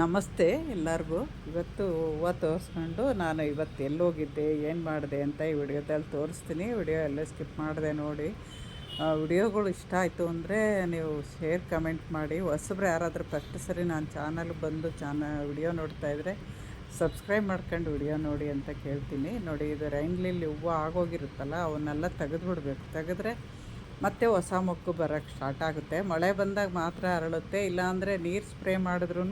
ನಮಸ್ತೆ ಎಲ್ಲರಿಗೂ. ಇವತ್ತು ಹೂವು ತೋರಿಸ್ಕೊಂಡು ನಾನು ಇವತ್ತು ಎಲ್ಲಿ ಹೋಗಿದ್ದೆ ಏನು ಮಾಡಿದೆ ಅಂತ ಈ ವಿಡಿಯೋದಲ್ಲಿ ತೋರಿಸ್ತೀನಿ. ವಿಡಿಯೋ ಎಲ್ಲ ಸ್ಕಿಪ್ ಮಾಡಿದೆ ನೋಡಿ. ವಿಡಿಯೋಗಳು ಇಷ್ಟ ಆಯಿತು ಅಂದರೆ ನೀವು ಶೇರ್, ಕಮೆಂಟ್ ಮಾಡಿ. ಹೊಸಬ್ರು ಯಾರಾದರೂ ಫಸ್ಟ್ ಸರಿ ನಾನು ಚಾನಲ್ಗೆ ಬಂದು ಚಾನ, ವಿಡಿಯೋ ನೋಡ್ತಾ ಇದ್ದರೆ ಸಬ್ಸ್ಕ್ರೈಬ್ ಮಾಡ್ಕೊಂಡು ವಿಡಿಯೋ ನೋಡಿ ಅಂತ ಕೇಳ್ತೀನಿ. ನೋಡಿ, ಇದು ರೈನ್ಲಿಲ್ಲಿ ಹೂವು ಆಗೋಗಿರುತ್ತಲ್ಲ, ಅವನ್ನೆಲ್ಲ ತೆಗೆದುಬಿಡ್ಬೇಕು. ತೆಗೆದ್ರೆ ಮತ್ತೆ ಹೊಸ ಮಕ್ಕು ಬರೋಕ್ಕೆ ಸ್ಟಾರ್ಟ್ ಆಗುತ್ತೆ. ಮಳೆ ಬಂದಾಗ ಮಾತ್ರ ಅರಳುತ್ತೆ, ಇಲ್ಲಾಂದರೆ ನೀರು ಸ್ಪ್ರೇ ಮಾಡಿದ್ರೂ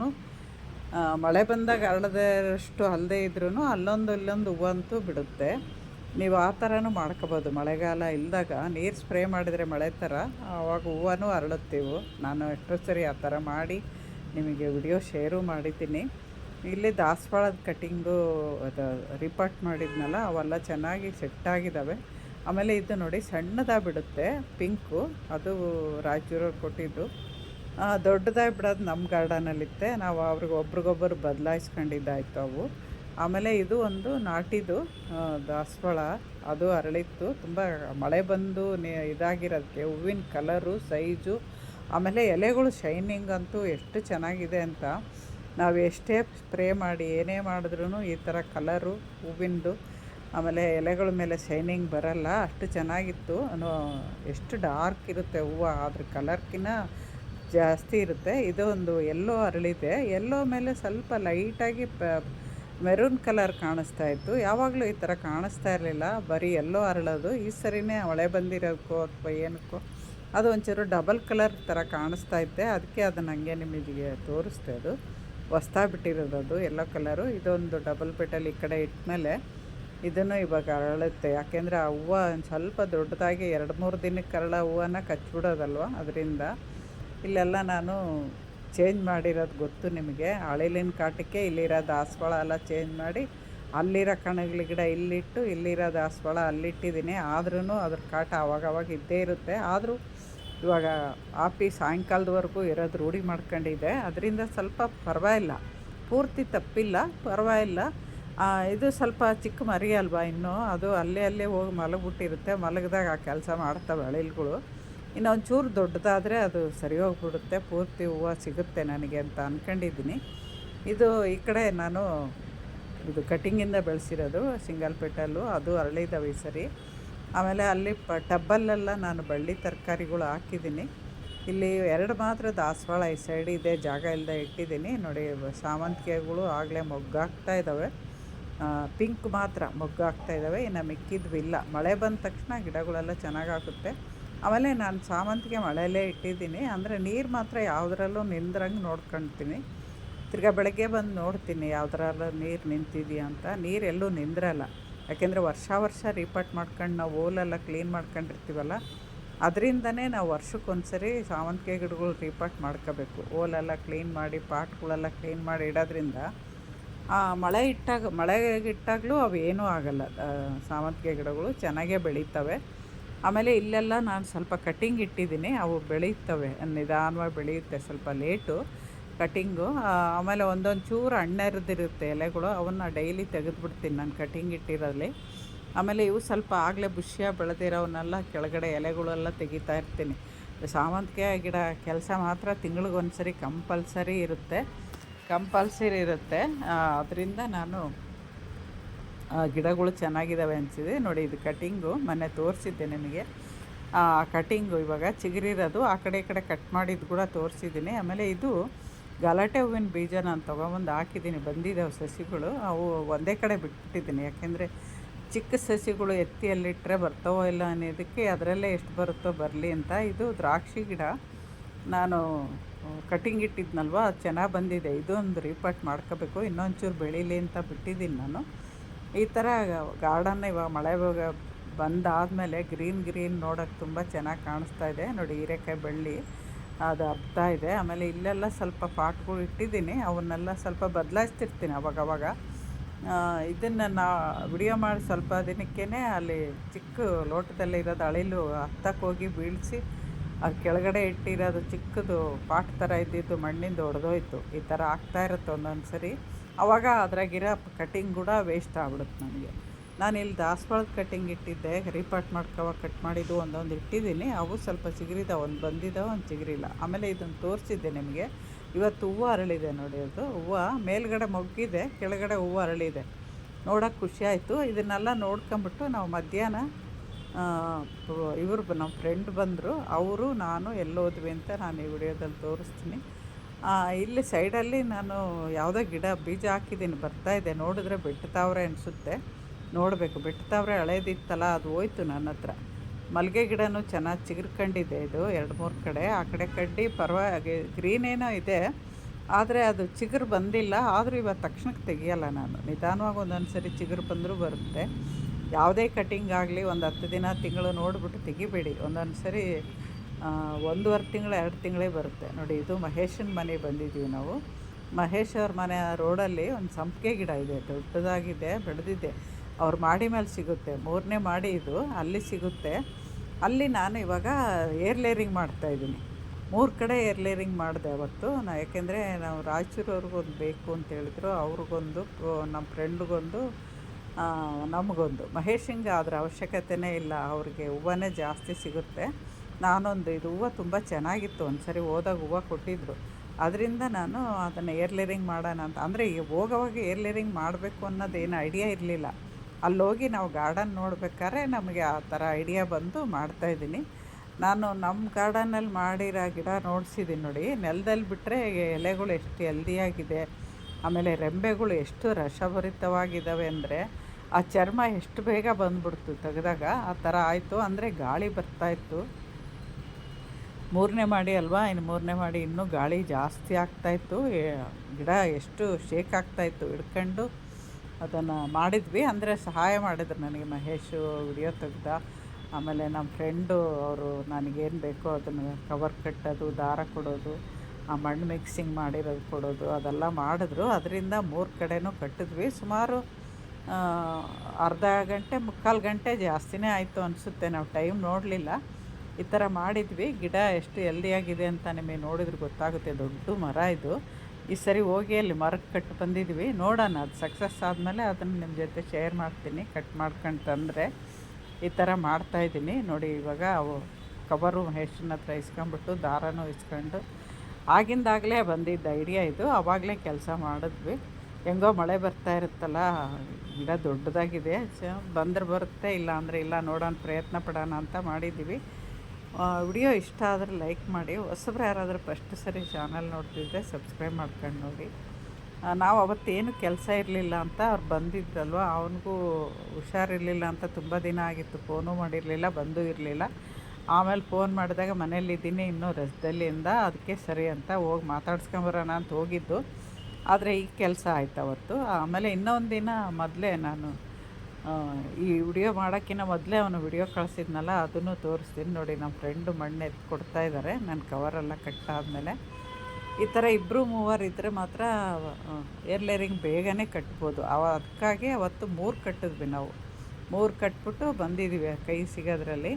ಮಳೆ ಬಂದಾಗ ಅರಳದಷ್ಟು ಅಲ್ಲದೆ ಇದ್ರೂ ಅಲ್ಲೊಂದು ಇಲ್ಲೊಂದು ಹೂವಂತೂ ಬಿಡುತ್ತೆ. ನೀವು ಆ ಥರನೂ ಮಾಡ್ಕೋಬೋದು. ಮಳೆಗಾಲ ಇಲ್ಲದಾಗ ನೀರು ಸ್ಪ್ರೇ ಮಾಡಿದರೆ ಮಳೆ ಥರ ಆವಾಗ ಹೂವನೂ ಅರಳುತ್ತೀವು. ನಾನು ಎಷ್ಟೋ ಸರಿ ಆ ಥರ ಮಾಡಿ ನಿಮಗೆ ವಿಡಿಯೋ ಶೇರು ಮಾಡಿದ್ದೀನಿ. ಇಲ್ಲಿ ದಾಸವಾಳದ ಕಟ್ಟಿಂಗು ಅದು ರಿಪಾರ್ಟ್ ಮಾಡಿದ್ನಲ್ಲ, ಅವೆಲ್ಲ ಚೆನ್ನಾಗಿ ಸೆಟ್ ಆಗಿದ್ದಾವೆ ಆಮೇಲೆ ಇದು ನೋಡಿ ಸಣ್ಣದಾಗಿ ಬಿಡುತ್ತೆ, ಪಿಂಕು. ಅದು ರಾಯಚೂರವ್ರು ಕೊಟ್ಟಿದ್ದು. ದೊಡ್ಡದಾಗಿ ಬಿಡೋದು ನಮ್ಮ ಗಾರ್ಡನಲ್ಲಿತ್ತೆ. ನಾವು ಅವ್ರಿಗೆ ಒಬ್ರಿಗೊಬ್ಬರು ಬದಲಾಯಿಸ್ಕೊಂಡಿದ್ದಾಯ್ತು ಅವು. ಆಮೇಲೆ ಇದು ಒಂದು ನಾಟಿದು ದಾಸವಾಳ. ಅದು ಅರಳಿತ್ತು. ತುಂಬ ಮಳೆ ಬಂದು ಇದಾಗಿರೋದಕ್ಕೆ ಹೂವಿನ ಕಲರು, ಸೈಜು, ಆಮೇಲೆ ಎಲೆಗಳು ಶೈನಿಂಗ್ ಅಂತೂ ಎಷ್ಟು ಚೆನ್ನಾಗಿದೆ ಅಂತ. ನಾವು ಎಷ್ಟೇ ಸ್ಪ್ರೇ ಮಾಡಿ, ಏನೇ ಮಾಡಿದ್ರೂ ಈ ಥರ ಕಲರು, ಹೂವಿಂದು, ಆಮೇಲೆ ಎಲೆಗಳ ಮೇಲೆ ಶೈನಿಂಗ್ ಬರಲ್ಲ. ಅಷ್ಟು ಚೆನ್ನಾಗಿತ್ತು. ಅನ್ನೋ, ಎಷ್ಟು ಡಾರ್ಕ್ ಇರುತ್ತೆ ಹೂವು. ಅದ್ರ ಕಲರ್ಕಿನ್ನ ಜಾಸ್ತಿ ಇರುತ್ತೆ. ಇದು ಒಂದು ಎಲ್ಲೋ ಅರಳಿದೆ. ಎಲ್ಲೋ ಮೇಲೆ ಸ್ವಲ್ಪ ಲೈಟಾಗಿ ಪ, ಮೆರೂನ್ ಕಲರ್ ಕಾಣಿಸ್ತಾ ಇತ್ತು. ಯಾವಾಗಲೂ ಈ ಥರ ಕಾಣಿಸ್ತಾ ಇರಲಿಲ್ಲ. ಬರೀ ಎಲ್ಲೋ ಅರಳೋದು. ಈ ಸರಿನೇ ಹೊಳೆ ಬಂದಿರೋಕ್ಕೋ ಅಥವಾ ಏನಕ್ಕೋ, ಅದು ಒಂಚೂರು ಡಬಲ್ ಕಲರ್ ಥರ ಕಾಣಿಸ್ತಾ ಇತ್ತೆ. ಅದಕ್ಕೆ ಅದನ್ನು ಹಂಗೆ ನಿಮಗೆ ತೋರಿಸ್ತೆ ಅದು. ಹೊಸ್ತಾ ಬಿಟ್ಟಿರೋದು ಅದು ಎಲ್ಲೋ ಕಲರು. ಇದೊಂದು ಡಬಲ್ ಪೆಟಲ್ ಈ ಕಡೆ ಇಟ್ಮೇಲೆ ಇದನ್ನು ಇವಾಗ ಅರಳುತ್ತೆ. ಯಾಕೆಂದರೆ ಆ ಹೂವು ಒಂದು ಸ್ವಲ್ಪ ದೊಡ್ಡದಾಗಿ ಎರಡು ಮೂರು ದಿನಕ್ಕೆ ಅರಳೋ ಹೂವನ್ನ ಕಚ್ಚಿಬಿಡೋದಲ್ವ ಅದರಿಂದ ಇಲ್ಲೆಲ್ಲ ನಾನು ಚೇಂಜ್ ಮಾಡಿರೋದು ಗೊತ್ತು ನಿಮಗೆ. ಅಳಿಲಿನ ಕಾಟಕ್ಕೆ ಇಲ್ಲಿರೋ ದಾಸವಾಳ ಎಲ್ಲ ಚೇಂಜ್ ಮಾಡಿ ಅಲ್ಲಿರೋ ಕಣಗಳ ಗಿಡ ಇಲ್ಲಿಟ್ಟು ಇಲ್ಲಿರೋ ದಾಸವಾಳ ಅಲ್ಲಿಟ್ಟಿದ್ದೀನಿ. ಆದ್ರೂ ಅದ್ರ ಕಾಟ ಅವಾಗವಾಗ ಇದ್ದೇ ಇರುತ್ತೆ. ಆದರೂ ಇವಾಗ ಆಫೀಸ್ ಸಾಯಂಕಾಲದವರೆಗೂ ಇರೋದು ರೂಢಿ ಮಾಡ್ಕೊಂಡಿದೆ. ಅದರಿಂದ ಸ್ವಲ್ಪ ಪರವಾಗಿಲ್ಲ. ಪೂರ್ತಿ ತಪ್ಪಿಲ್ಲ, ಪರವಾಗಿಲ್ಲ. ಇದು ಸ್ವಲ್ಪ ಚಿಕ್ಕ ಮರಿ ಅಲ್ವಾ ಇನ್ನೂ? ಅದು ಅಲ್ಲೇ ಅಲ್ಲೇ ಹೋಗಿ ಮಲಗಿಬಿಟ್ಟಿರುತ್ತೆ. ಮಲಗಿದಾಗ ಆ ಕೆಲಸ ಮಾಡ್ತವೆ ಅಳಿಲ್ಗಳು ಇನ್ನು ಒಂಚೂರು ದೊಡ್ಡದಾದರೆ ಅದು ಸರಿ ಹೋಗ್ಬಿಡುತ್ತೆ ಪೂರ್ತಿ ಹೂವು ಸಿಗುತ್ತೆ ನನಗೆ ಅಂತ ಅಂದ್ಕೊಂಡಿದ್ದೀನಿ ಇದು ಈ ಕಡೆ ನಾನು ಇದು ಕಟಿಂಗಿಂದ ಬೆಳೆಸಿರೋದು, ಸಿಂಗಲ್ ಪೆಟಲ್ಲು ಅದು ಅರಳಿದವೆ ಈ ಸರಿ ಆಮೇಲೆ ಅಲ್ಲಿ ಪ ಟಬ್ಬಲ್ಲೆಲ್ಲ ನಾನು ಬಳ್ಳಿ ತರಕಾರಿಗಳು ಹಾಕಿದ್ದೀನಿ. ಇಲ್ಲಿ ಎರಡು ಮಾತ್ರ ದಾಸವಾಳ ಈ ಸೈಡ್ ಇದೆ, ಜಾಗ ಇಲ್ಲದೆ ಇಟ್ಟಿದ್ದೀನಿ. ನೋಡಿ, ಸಾವಂತಿಗೆಗಳು ಆಗಲೇ ಮೊಗ್ಗಾಗ್ತಾ ಇದ್ದಾವೆ. ಪಿಂಕ್ ಮಾತ್ರ ಮೊಗ್ಗಾಗ್ತಾ ಇದ್ದಾವೆ, ಇನ್ನು ಮಿಕ್ಕಿದ್ವಿಲ್ಲ. ಮಳೆ ಬಂದ ತಕ್ಷಣ ಗಿಡಗಳೆಲ್ಲ ಚೆನ್ನಾಗಾಗುತ್ತೆ. ಆಮೇಲೆ ನಾನು ಸಾಮಂತಿಗೆ ಮಳೆಯಲ್ಲೇ ಇಟ್ಟಿದ್ದೀನಿ. ಅಂದರೆ ನೀರು ಮಾತ್ರ ಯಾವುದ್ರಲ್ಲೂ ನಿಲ್ದ್ರಂಗೆ ನೋಡ್ಕೊಳ್ತೀನಿ ತಿರ್ಗಾ ಬೆಳಗ್ಗೆ ಬಂದು ನೋಡ್ತೀನಿ ಯಾವುದ್ರಲ್ಲೂ ನೀರು ನಿಂತಿದೆಯಾ ಅಂತ. ನೀರು ಎಲ್ಲೂ ನಿಂದ್ರಲ್ಲ. ಯಾಕೆಂದರೆ ವರ್ಷ ವರ್ಷ ರಿಪೋರ್ಟ್ ಮಾಡ್ಕೊಂಡು ನಾವು ಓಲೆಲ್ಲ ಕ್ಲೀನ್ ಮಾಡ್ಕೊಂಡಿರ್ತೀವಲ್ಲ, ಅದರಿಂದನೇ ನಾವು ವರ್ಷಕ್ಕೊಂದ್ಸರಿ ಸಾವಂತಿಗೆ ಗಿಡಗಳು ರಿಪೋರ್ಟ್ ಮಾಡ್ಕೋಬೇಕು. ಓಲೆಲ್ಲ ಕ್ಲೀನ್ ಮಾಡಿ, ಪಾಟ್ಗಳೆಲ್ಲ ಕ್ಲೀನ್ ಮಾಡಿ ಇಡೋದ್ರಿಂದ ಮಳೆ ಇಟ್ಟಾಗ, ಮಳೆಗಿಟ್ಟಾಗಲೂ ಅವು ಏನೂ ಆಗಲ್ಲ. ಸಾವಂತಿಗೆ ಗಿಡಗಳು ಚೆನ್ನಾಗೇ ಬೆಳೀತವೆ. ಆಮೇಲೆ ಇಲ್ಲೆಲ್ಲ ನಾನು ಸ್ವಲ್ಪ ಕಟ್ಟಿಂಗ್ ಇಟ್ಟಿದ್ದೀನಿ. ಅವು ಬೆಳೆಯುತ್ತವೆ. ನಿಧಾನವಾಗಿ ಬೆಳೆಯುತ್ತೆ. ಸ್ವಲ್ಪ ಲೇಟು ಕಟ್ಟಿಂಗು ಆಮೇಲೆ ಒಂದೊಂದು ಚೂರು ಹಣ್ಣರಿದಿರುತ್ತೆ ಎಲೆಗಳು. ಅವನ್ನ ಡೈಲಿ ತೆಗೆದುಬಿಡ್ತೀನಿ ನಾನು ಕಟ್ಟಿಂಗ್ ಇಟ್ಟಿರೋಲ್ಲಿ ಆಮೇಲೆ ಇವು ಸ್ವಲ್ಪ ಆಗಲೇ ಬುಷ್ಯ ಬೆಳೆದಿರೋವನ್ನೆಲ್ಲ ಕೆಳಗಡೆ ಎಲೆಗಳೆಲ್ಲ ತೆಗಿತಾ ಇರ್ತೀನಿ. ಸಾವಂತಿಗೆ ಗಿಡ ಕೆಲಸ ಮಾತ್ರ ತಿಂಗಳಿಗೊಂದು ಸರಿ ಕಂಪಲ್ಸರಿ ಇರುತ್ತೆ. ಕಂಪಲ್ಸರಿ ಇರುತ್ತೆ. ಅದರಿಂದ ನಾನು ಗಿಡಗಳು ಚೆನ್ನಾಗಿದ್ದಾವೆ ಅನಿಸಿದೆ. ನೋಡಿ, ಇದು ಕಟ್ಟಿಂಗು ಮೊನ್ನೆ ತೋರಿಸಿದ್ದೆ ನಿಮಗೆ. ಆ ಕಟ್ಟಿಂಗು ಇವಾಗ ಚಿಗುರಿರೋದು. ಆ ಕಡೆ ಈ ಕಡೆ ಕಟ್ ಮಾಡಿದ್ದು ಕೂಡ ತೋರಿಸಿದ್ದೀನಿ. ಆಮೇಲೆ ಇದು ಗಲಾಟೆ ಹೂವಿನ ಬೀಜ ನಾನು ತೊಗೊಂಬಂದು ಹಾಕಿದ್ದೀನಿ. ಬಂದಿದ್ದಾವೆ ಸಸಿಗಳು. ಅವು ಒಂದೇ ಕಡೆ ಬಿಟ್ಬಿಟ್ಟಿದ್ದೀನಿ. ಯಾಕೆಂದರೆ ಚಿಕ್ಕ ಸಸಿಗಳು ಎತ್ತಿಯಲ್ಲಿಟ್ಟರೆ ಬರ್ತಾವೋ ಇಲ್ಲ ಅನ್ನೋದಕ್ಕೆ ಅದರಲ್ಲೇ ಎಷ್ಟು ಬರುತ್ತೋ ಬರಲಿ ಅಂತ. ಇದು ದ್ರಾಕ್ಷಿ ಗಿಡ. ನಾನು ಕಟಿಂಗ್ ಇಟ್ಟಿದ್ನಲ್ವ? ಅದು ಚೆನ್ನಾಗಿ ಬಂದಿದೆ. ಇದೊಂದು ರೀಪಾಟ್ ಮಾಡ್ಕೋಬೇಕು. ಇನ್ನೊಂಚೂರು ಬೆಳೀಲಿ ಅಂತ ಬಿಟ್ಟಿದ್ದೀನಿ ನಾನು. ಈ ಥರ ಗಾರ್ಡನ್ ಇವಾಗ ಮಳೆ ಬಂದಾದಮೇಲೆ ಗ್ರೀನ್ ಗ್ರೀನ್ ನೋಡೋಕ್ಕೆ ತುಂಬ ಚೆನ್ನಾಗಿ ಕಾಣಿಸ್ತಾ ಇದೆ. ನೋಡಿ ಹೀರೆಕಾಯಿ ಬಳ್ಳಿ ಅದು ಹಬ್ತಾ ಇದೆ. ಆಮೇಲೆ ಇಲ್ಲೆಲ್ಲ ಸ್ವಲ್ಪ ಪಾಟ್ಗಳು ಇಟ್ಟಿದ್ದೀನಿ. ಅವನ್ನೆಲ್ಲ ಸ್ವಲ್ಪ ಬದಲಾಯಿಸ್ತಿರ್ತೀನಿ ಅವಾಗವಾಗ ಇದನ್ನು ನಾ ವಿಡಿಯೋ ಮಾಡಿ ಸ್ವಲ್ಪ ದಿನಕ್ಕೇ ಅಲ್ಲಿ ಚಿಕ್ಕ ಲೋಟದಲ್ಲಿ ಇರೋದು ಅಳಿಲು ಹತ್ತಕ್ಕೆ ಹೋಗಿ ಬೀಳಿಸಿ ಅದು ಕೆಳಗಡೆ ಇಟ್ಟಿರೋದು ಚಿಕ್ಕದು ಪಾಟ್ ಥರ ಇದ್ದಿದ್ದು ಮಣ್ಣಿಂದ ಒಡೆದೋಯ್ತು. ಈ ಥರ ಆಗ್ತಾ ಇರುತ್ತೆ ಒಂದೊಂದು ಸರಿ ಅವಾಗ ಅದ್ರಾಗಿರೋ ಕಟ್ಟಿಂಗ್ ಕೂಡ ವೇಸ್ಟ್ ಆಗ್ಬಿಡುತ್ತೆ ನನಗೆ ನಾನು ಇಲ್ಲಿ ದಾಸವಾಳದ ಕಟ್ಟಿಂಗ್ ಇಟ್ಟಿದ್ದೆ ರಿಪಾರ್ಟ್ ಮಾಡ್ಕವ ಕಟ್ ಮಾಡಿದ್ದು ಒಂದೊಂದು ಇಟ್ಟಿದ್ದೀನಿ. ಅವು ಸ್ವಲ್ಪ ಚಿಗುರಿದಾವೆ, ಒಂದು ಬಂದಿದ್ದಾವೆ ಒಂದು ಚಿಗುರಿಲ್ಲ. ಆಮೇಲೆ ಇದನ್ನು ತೋರಿಸಿದ್ದೆ ನಿಮಗೆ. ಇವತ್ತು ಹೂವು ಅರಳಿದೆ ನೋಡಿ ಅದು. ಹೂವು ಮೇಲ್ಗಡೆ ಮೊಗ್ಗಿದೆ, ಕೆಳಗಡೆ ಹೂವು ಅರಳಿದೆ. ನೋಡೋಕೆ ಖುಷಿ ಆಯಿತು. ಇದನ್ನೆಲ್ಲ ನೋಡ್ಕೊಂಬಿಟ್ಟು ನಾವು ಮಧ್ಯಾಹ್ನ ಇವರು ನಮ್ಮ ಫ್ರೆಂಡ್ ಬಂದರು. ಅವರು, ನಾನು ಎಲ್ಲೋದ್ವಿ ಅಂತ ನಾನು ಈ ವಿಡಿಯೋದಲ್ಲಿ ತೋರಿಸ್ತೀನಿ. ಇಲ್ಲಿ ಸೈಡಲ್ಲಿ ನಾನು ಯಾವುದೋ ಗಿಡ ಬೀಜ ಹಾಕಿದ್ದೀನಿ, ಬರ್ತಾ ಇದೆ. ನೋಡಿದ್ರೆ ಬೆಟ್ಟತಾವ್ರೆ ಅನಿಸುತ್ತೆ. ನೋಡಬೇಕು ಬೆಟ್ಟತಾವ್ರೆ ಹಳೇದಿತ್ತಲ್ಲ, ಅದು ಹೋಯ್ತು ನನ್ನ ಹತ್ರ. ಮಲ್ಲಿಗೆ ಗಿಡನೂ ಚೆನ್ನಾಗಿ ಚಿಗುರ್ಕೊಂಡಿದೆ ಇದು, ಎರಡು ಮೂರು ಕಡೆ. ಆ ಕಡೆ ಕಡ್ಡಿ ಪರವಾಗಿ ಗ್ರೀನ್ ಏನೋ ಇದೆ, ಆದರೆ ಅದು ಚಿಗುರು ಬಂದಿಲ್ಲ. ಆದರೂ ಇವತ್ತು ತಕ್ಷಣಕ್ಕೆ ತೆಗಿಯಲ್ಲ ನಾನು. ನಿಧಾನವಾಗಿ ಒಂದೊಂದು ಸರಿ ಚಿಗುರು ಬಂದರೂ ಬರುತ್ತೆ. ಯಾವುದೇ ಕಟಿಂಗ್ ಆಗಲಿ ಒಂದು ಹತ್ತು ದಿನ, ತಿಂಗಳು ನೋಡಿಬಿಟ್ಟು ತೆಗಿಬೇಡಿ. ಒಂದೊಂದು ಸರಿ ಒಂದೂವರೆ ತಿಂಗಳು, ಎರಡು ತಿಂಗಳೇ ಬರುತ್ತೆ. ನೋಡಿ, ಇದು ಮಹೇಶನ ಮನೆ ಬಂದಿದ್ದೀವಿ ನಾವು. ಮಹೇಶ್ ಅವ್ರ ಮನೆ ರೋಡಲ್ಲಿ ಒಂದು ಸಂಪಿಗೆ ಗಿಡ ಇದೆ. ದೊಡ್ಡದಾಗಿದೆ, ಬೆಳೆದಿದೆ. ಅವ್ರ ಮಾಡಿ ಮೇಲೆ ಸಿಗುತ್ತೆ. ಮೂರನೇ ಮಾಡಿ ಇದು. ಅಲ್ಲಿ ಸಿಗುತ್ತೆ. ಅಲ್ಲಿ ನಾನು ಇವಾಗ ಏರ್ ಲೇರಿಂಗ್ ಮಾಡ್ತಾಯಿದ್ದೀನಿ ಮೂರು ಕಡೆ ಏರ್ ಲೇರಿಂಗ್ ಮಾಡಿದೆ ಅವತ್ತು. ನಾ ಯಾಕೆಂದರೆ ನಾವು ರಾಯಚೂರವ್ರಿಗೊಂದು ಬೇಕು ಅಂತ ಹೇಳಿದ್ರು. ಅವ್ರಿಗೊಂದು ನಮ್ಮ ಫ್ರೆಂಡ್ಗೊಂದು ನಮಗೊಂದು. ಮಹೇಶಿಂಗ್ ಅದರ ಅವಶ್ಯಕತೆನೇ ಇಲ್ಲ. ಅವ್ರಿಗೆ ಹೂವನೇ ಜಾಸ್ತಿ ಸಿಗುತ್ತೆ. ನಾನೊಂದು ಇದು ಹೂವು ತುಂಬ ಚೆನ್ನಾಗಿತ್ತು. ಒಂದು ಸರಿ ಹೋದಾಗ ಹೂವು ಕೊಟ್ಟಿದ್ದರು ಅದರಿಂದ ನಾನು ಅದನ್ನು ಏರ್ ಲೇರಿಂಗ್ ಮಾಡೋಣ ಅಂತ. ಅಂದರೆ ಹೋಗೋವಾಗ ಏರ್ ಲೇರಿಂಗ್ ಮಾಡಬೇಕು ಅನ್ನೋದೇನು ಐಡಿಯಾ ಇರಲಿಲ್ಲ. ಅಲ್ಲೋಗಿ ನಾವು ಗಾರ್ಡನ್ ನೋಡ್ಬೇಕಾದ್ರೆ ನಮಗೆ ಆ ಥರ ಐಡಿಯಾ ಬಂದು ಮಾಡ್ತಾಯಿದ್ದೀನಿ ನಾನು ನಮ್ಮ ಗಾರ್ಡನಲ್ಲಿ ಮಾಡಿರೋ ಗಿಡ ನೋಡಿಸಿದ್ದೀನಿ ನೋಡಿ. ನೆಲದಲ್ಲಿ ಬಿಟ್ಟರೆ ಎಲೆಗಳು ಎಷ್ಟು ಹೆಲ್ದಿಯಾಗಿದೆ ಆಮೇಲೆ ರೆಂಬೆಗಳು ಎಷ್ಟು ರಸಭರಿತವಾಗಿದ್ದಾವೆ ಅಂದರೆ ಆ ಚರ್ಮ ಎಷ್ಟು ಬೇಗ ಬಂದ್ಬಿಡ್ತು ತೆಗೆದಾಗ ಆ ಥರ ಆಯಿತು. ಅಂದರೆ ಗಾಳಿ ಬರ್ತಾಯಿತ್ತು ಮೂರನೇ ಮಾಡಿ ಅಲ್ವಾ? ಇನ್ನು ಮೂರನೇ ಮಾಡಿ ಇನ್ನೂ ಗಾಳಿ ಜಾಸ್ತಿ ಆಗ್ತಾಯಿತ್ತು ಗಿಡ ಎಷ್ಟು ಶೇಕ್ ಆಗ್ತಾಯಿತ್ತು ಹಿಡ್ಕೊಂಡು ಅದನ್ನು ಮಾಡಿದ್ವಿ. ಅಂದರೆ ಸಹಾಯ ಮಾಡಿದ್ರು ನನಗೆ ಮಹೇಶು ವಿಡಿಯೋ ತೆಗ್ದ. ಆಮೇಲೆ ನಮ್ಮ ಫ್ರೆಂಡು ಅವರು ನನಗೇನು ಬೇಕೋ ಅದನ್ನು ಕವರ್ ಕಟ್ಟೋದು, ದಾರ ಕೊಡೋದು, ಆ ಮಣ್ಣು ಮಿಕ್ಸಿಂಗ್ ಮಾಡಿರೋದು ಕೊಡೋದು, ಅದೆಲ್ಲ ಮಾಡಿದ್ರು. ಅದರಿಂದ ಮೂರು ಕಡೆನೂ ಕಟ್ಟಿದ್ವಿ. ಸುಮಾರು ಅರ್ಧ ಗಂಟೆ, ಮುಕ್ಕಾಲು ಗಂಟೆ ಜಾಸ್ತಿನೇ ಆಯಿತು ಅನಿಸುತ್ತೆ. ನಾವು ಟೈಮ್ ನೋಡಲಿಲ್ಲ. ಈ ಥರ ಮಾಡಿದ್ವಿ. ಗಿಡ ಎಷ್ಟು ಹೆಲ್ದಿಯಾಗಿದೆ ಅಂತ ನಿಮಗೆ ನೋಡಿದ್ರೆ ಗೊತ್ತಾಗುತ್ತೆ. ದೊಡ್ಡ ಮರ ಇದು. ಈ ಸರಿ ಹೋಗಿ ಅಲ್ಲಿ ಮರಕ್ಕೆ ಕಟ್ಟು ಬಂದಿದ್ವಿ. ನೋಡೋಣ, ಅದು ಸಕ್ಸಸ್ ಆದಮೇಲೆ ಅದನ್ನು ನಿಮ್ಮ ಜೊತೆ ಶೇರ್ ಮಾಡ್ತೀನಿ ಕಟ್ ಮಾಡ್ಕೊಂಡು ತಂದರೆ. ಈ ಥರ ಮಾಡ್ತಾಯಿದ್ದೀನಿ ನೋಡಿ, ಇವಾಗ ಅವು ಕವರು ಮಹೇಶನ ಹತ್ರ ಇಸ್ಕೊಂಬಿಟ್ಟು ದಾರನೂ ಇಸ್ಕೊಂಡು. ಆಗಿಂದಾಗಲೇ ಬಂದಿದ್ದ ಐಡಿಯಾ ಇದು. ಆವಾಗಲೇ ಕೆಲಸ ಮಾಡಿದ್ವಿ. ಹೆಂಗೋ ಮಳೆ ಬರ್ತಾ ಇರುತ್ತಲ್ಲ, ಗಿಡ ದೊಡ್ಡದಾಗಿದೆ. ಬಂದ್ರೆ ಬರುತ್ತೆ ಇಲ್ಲ ಅಂದರೆ ಇಲ್ಲ, ನೋಡೋಣ, ಪ್ರಯತ್ನ ಪಡೋಣ ಅಂತ ಮಾಡಿದ್ದೀವಿ. ವಿಡಿಯೋ ಇಷ್ಟ ಆದರೆ ಲೈಕ್ ಮಾಡಿ. ಹೊಸಬ್ರು ಯಾರಾದರೂ ಫಸ್ಟ್ ಸರಿ ಚಾನಲ್ ನೋಡ್ತಿದ್ರೆ ಸಬ್ಸ್ಕ್ರೈಬ್ ಮಾಡ್ಕೊಂಡು ನೋಡಿ. ನಾವು ಅವತ್ತೇನು ಕೆಲಸ ಇರಲಿಲ್ಲ ಅಂತ ಅವ್ರು ಬಂದಿದ್ದಲ್ವ? ಅವನಿಗೂ ಹುಷಾರಿರಲಿಲ್ಲ ಅಂತ ತುಂಬ ದಿನ ಆಗಿತ್ತು. ಫೋನು ಮಾಡಿರಲಿಲ್ಲ, ಬಂದೂ ಇರಲಿಲ್ಲ. ಆಮೇಲೆ ಫೋನ್ ಮಾಡಿದಾಗ ಮನೇಲಿದ್ದೀನಿ ಇನ್ನೂ ರಜದಲ್ಲಿಂದ ಅದಕ್ಕೆ ಸರಿ ಅಂತ ಹೋಗಿ ಮಾತಾಡ್ಸ್ಕೊಂಬರೋಣ ಅಂತ ಹೋಗಿದ್ದು. ಆದರೆ ಈಗ ಕೆಲಸ ಆಯ್ತು ಅವತ್ತು. ಆಮೇಲೆ ಇನ್ನೊಂದು ದಿನ ಮೊದಲೇ ನಾನು ಈ ವಿಡಿಯೋ ಮಾಡೋಕ್ಕಿಂತ ಮೊದಲೇ ಅವನು ವಿಡಿಯೋ ಕಳಿಸಿದ್ನಲ್ಲ, ಅದನ್ನು ತೋರಿಸ್ತೀನಿ ನೋಡಿ. ನಮ್ಮ ಫ್ರೆಂಡು ಮಣ್ಣು ಕೊಡ್ತಾ ಇದ್ದಾರೆ ನನ್ನ ಕವರೆಲ್ಲ ಕಟ್ಟಾದಮೇಲೆ ಈ ಥರ ಇಬ್ಬರು ಮೂವರ್ ಇದ್ದರೆ ಮಾತ್ರ ಏರ್ ಲೇರಿಂಗ್ ಬೇಗನೆ ಕಟ್ಬೋದು. ಅವ, ಅದಕ್ಕಾಗಿ ಅವತ್ತು ಮೂರು ಕಟ್ಟಿದ್ವಿ ನಾವು. ಮೂರು ಕಟ್ಬಿಟ್ಟು ಬಂದಿದ್ದೀವಿ ಕೈ ಸಿಗೋದ್ರಲ್ಲಿ.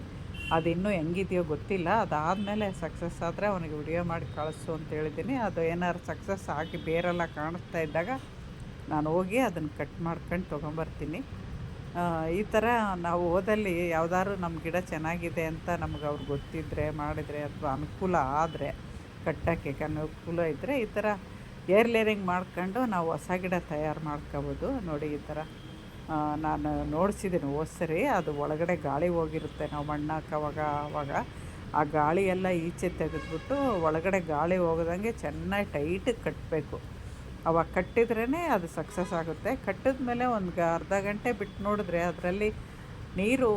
ಅದು ಇನ್ನೂ ಹೆಂಗಿದೆಯೋ ಗೊತ್ತಿಲ್ಲ. ಅದಾದಮೇಲೆ ಸಕ್ಸಸ್ ಆದರೆ ಅವನಿಗೆ ವಿಡಿಯೋ ಮಾಡಿ ಕಳಿಸು ಅಂತ ಹೇಳಿದ್ದೀನಿ ಅದು ಏನಾದ್ರು ಸಕ್ಸಸ್ ಆಗಿ ಬೇರೆಲ್ಲ ಕಾಣಿಸ್ತಾ ಇದ್ದಾಗ ನಾನು ಹೋಗಿ ಅದನ್ನು ಕಟ್ ಮಾಡ್ಕೊಂಡು ತೊಗೊಂಬರ್ತೀನಿ. ಈ ಥರ ನಾವು ಓದಲ್ಲಿ ಯಾವ್ದಾದ್ರು ನಮ್ಮ ಗಿಡ ಚೆನ್ನಾಗಿದೆ ಅಂತ ನಮ್ಗೆ ಅವ್ರು ಗೊತ್ತಿದ್ದರೆ ಮಾಡಿದರೆ ಅಥವಾ ಅನುಕೂಲ ಆದರೆ, ಕಟ್ಟೋಕ್ಕೆ ಅನುಕೂಲ ಇದ್ದರೆ ಈ ಥರ ಏರ್ ಲೇರಿಂಗ್ ಮಾಡ್ಕೊಂಡು ನಾವು ಹೊಸ ಗಿಡ ತಯಾರು ಮಾಡ್ಕೋಬೋದು. ನೋಡಿ ಈ ಥರ ನಾನು ನೋಡಿಸಿದ್ದೀನಿ ಸರಿ ಅದು ಒಳಗಡೆ ಗಾಳಿ ಹೋಗಿರುತ್ತೆ. ನಾವು ಮಣ್ಣು ಹಾಕೋವಾಗ, ಆವಾಗ ಆ ಗಾಳಿ ಎಲ್ಲ ಈಚೆ ತೆಗೆದ್ಬಿಟ್ಟು ಒಳಗಡೆ ಗಾಳಿ ಹೋಗದಂಗೆ ಚೆನ್ನಾಗಿ ಟೈಟಿಗೆ ಕಟ್ಟಬೇಕು ಅವಾಗ ಕಟ್ಟಿದ್ರೇ ಅದು ಸಕ್ಸಸ್ ಆಗುತ್ತೆ. ಕಟ್ಟಿದ ಮೇಲೆ ಒಂದು ಅರ್ಧ ಗಂಟೆ ಬಿಟ್ಟು ನೋಡಿದ್ರೆ ಅದರಲ್ಲಿ ನೀರು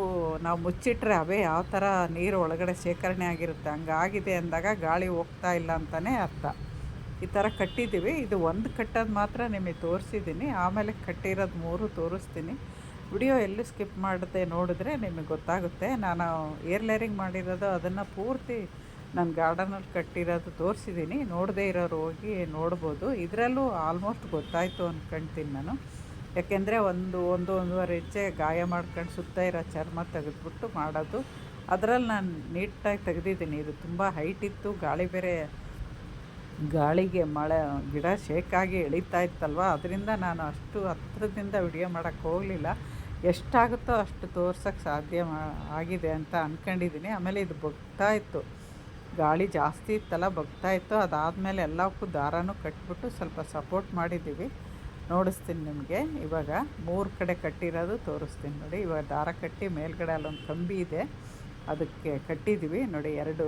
ನಾವು ಮುಚ್ಚಿಟ್ರೆ ಅವೇ ಯಾವ ಥರ ನೀರು ಒಳಗಡೆ ಶೇಖರಣೆ ಆಗಿರುತ್ತೆ. ಹಂಗಾಗಿದೆ ಅಂದಾಗ ಗಾಳಿ ಹೋಗ್ತಾ ಇಲ್ಲ ಅಂತಲೇ ಅರ್ಥ. ಈ ಥರ ಕಟ್ಟಿದ್ದೀವಿ. ಇದು ಒಂದು ಕಟ್ಟೋದು ಮಾತ್ರ ನಿಮಗೆ ತೋರಿಸಿದ್ದೀನಿ. ಆಮೇಲೆ ಕಟ್ಟಿರೋದು ಮೂರು ತೋರಿಸ್ತೀನಿ. ವಿಡಿಯೋ ಎಲ್ಲೂ ಸ್ಕಿಪ್ ಮಾಡದೆ ನೋಡಿದ್ರೆ ನಿಮಗೆ ಗೊತ್ತಾಗುತ್ತೆ. ನಾನು ಏರ್ ಲೇರಿಂಗ್ ಮಾಡಿರೋದು ಅದನ್ನು ಪೂರ್ತಿ ನಾನು ಗಾರ್ಡನಲ್ಲಿ ಕಟ್ಟಿರೋದು ತೋರಿಸಿದ್ದೀನಿ. ನೋಡದೇ ಇರೋರು ಹೋಗಿ ನೋಡ್ಬೋದು. ಇದರಲ್ಲೂ ಆಲ್ಮೋಸ್ಟ್ ಗೊತ್ತಾಯಿತು ಅಂದ್ಕೊಳ್ತೀನಿ ನಾನು. ಯಾಕೆಂದರೆ ಒಂದು ಒಂದು, ಒಂದೂವರೆ ಇಂಚೆ ಗಾಯ ಮಾಡ್ಕೊಂಡು ಸುತ್ತ ಇರೋ ಚರ್ಮ ತೆಗೆದ್ಬಿಟ್ಟು ಮಾಡೋದು. ಅದರಲ್ಲಿ ನಾನು ನೀಟಾಗಿ ತೆಗೆದಿದ್ದೀನಿ. ಇದು ತುಂಬ ಹೈಟ್ ಇತ್ತು. ಗಾಳಿ ಬೇರೆ, ಗಾಳಿಗೆ ಮಳೆ, ಗಿಡ ಶೇಕಾಗಿ ಎಳಿತಾ ಇತ್ತಲ್ವ? ಅದರಿಂದ ನಾನು ಅಷ್ಟು ಹತ್ರದಿಂದ ವಿಡಿಯೋ ಮಾಡೋಕ್ಕೆ ಹೋಗಲಿಲ್ಲ. ಎಷ್ಟಾಗುತ್ತೋ ಅಷ್ಟು ತೋರ್ಸೋಕ್ಕೆ ಸಾಧ್ಯ ಆಗಿದೆ ಅಂತ ಅಂದ್ಕೊಂಡಿದ್ದೀನಿ ಆಮೇಲೆ ಇದು ಬಗ್ತಾ ಇತ್ತು. ಗಾಳಿ ಜಾಸ್ತಿ ಇತ್ತಲ್ಲ, ಬಗ್ತಾ ಇತ್ತು. ಅದಾದಮೇಲೆ ಎಲ್ಲಕ್ಕೂ ದಾರನೂ ಕಟ್ಬಿಟ್ಟು ಸ್ವಲ್ಪ ಸಪೋರ್ಟ್ ಮಾಡಿದ್ದೀವಿ. ನೋಡಿಸ್ತೀನಿ ನಿಮಗೆ. ಇವಾಗ ಮೂರು ಕಡೆ ಕಟ್ಟಿರೋದು ತೋರಿಸ್ತೀನಿ ನೋಡಿ. ಇವಾಗ ದಾರ ಕಟ್ಟಿ ಮೇಲ್ಗಡೆ ಅಲ್ಲೊಂದು ಕಂಬಿ ಇದೆ. ಅದಕ್ಕೆ ಕಟ್ಟಿದ್ದೀವಿ ನೋಡಿ ಎರಡು.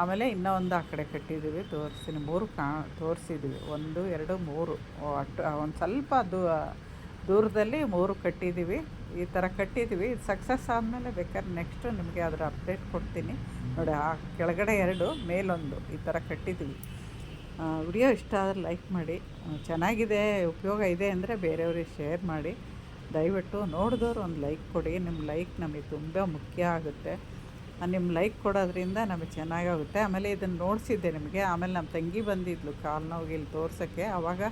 ಆಮೇಲೆ ಇನ್ನೂ ಒಂದು ಆ ಕಡೆ ಕಟ್ಟಿದ್ದೀವಿ ತೋರಿಸ್ತೀನಿ. ಮೂರು ಕಾ ತೋರಿಸಿದ್ದೀವಿ. ಒಂದು, ಎರಡು, ಮೂರು. ಅಟ್ಟು ಒಂದು ಸ್ವಲ್ಪ ದೂ ದೂರದಲ್ಲಿ ಮೂರು ಕಟ್ಟಿದ್ದೀವಿ. ಈ ಥರ ಕಟ್ಟಿದ್ದೀವಿ. ಸಕ್ಸಸ್ ಆದಮೇಲೆ ಬೇಕಾದ್ರೆ ನೆಕ್ಸ್ಟು ನಿಮಗೆ ಅದರ ಅಪ್ಡೇಟ್ ಕೊಡ್ತೀನಿ. ನೋಡಿ, ಆ ಕೆಳಗಡೆ ಎರಡು, ಮೇಲೊಂದು ಈ ಥರ ಕಟ್ಟಿದ್ದೀವಿ. ವಿಡಿಯೋ ಇಷ್ಟ ಆದರೆ ಲೈಕ್ ಮಾಡಿ. ಚೆನ್ನಾಗಿದೆ, ಉಪಯೋಗ ಇದೆ ಅಂದರೆ ಬೇರೆಯವ್ರಿಗೆ ಶೇರ್ ಮಾಡಿ. ದಯವಿಟ್ಟು ನೋಡಿದವ್ರು ಒಂದು ಲೈಕ್ ಕೊಡಿ. ನಿಮ್ಮ ಲೈಕ್ ನಮಗೆ ತುಂಬ ಮುಖ್ಯ ಆಗುತ್ತೆ. ನಿಮ್ಮ ಲೈಕ್ ಕೊಡೋದ್ರಿಂದ ನಮಗೆ ಚೆನ್ನಾಗಾಗುತ್ತೆ. ಆಮೇಲೆ ಇದನ್ನು ನೋಡಿಸಿದ್ದೆ ನಿಮಗೆ. ಆಮೇಲೆ ನಮ್ಮ ತಂಗಿ ಬಂದಿದ್ಲು ಕಾಲು ಇಲ್ಲಿ ತೋರ್ಸೋಕ್ಕೆ. ಆವಾಗ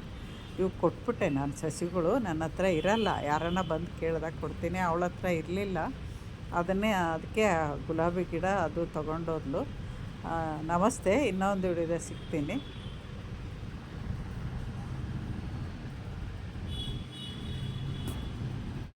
ಇವು ಕೊಟ್ಬಿಟ್ಟೆ ನಾನು ಸಸಿಗಳು ನನ್ನ ಹತ್ರ ಇರಲ್ಲ, ಯಾರನ್ನ ಬಂದು ಕೇಳಿದಾಗ ಕೊಡ್ತೀನಿ, ಅವಳ ಹತ್ರ ಇರಲಿಲ್ಲ. ಅದನ್ನೇ ಅದಕ್ಕೆ ಗುಲಾಬಿ ಗಿಡ ಅದು ತೊಗೊಂಡೋದ್ಲು. ನಮಸ್ತೆ, ಇನ್ನೊಂದು ಹಿಡಿದ ಸಿಗ್ತೀನಿ.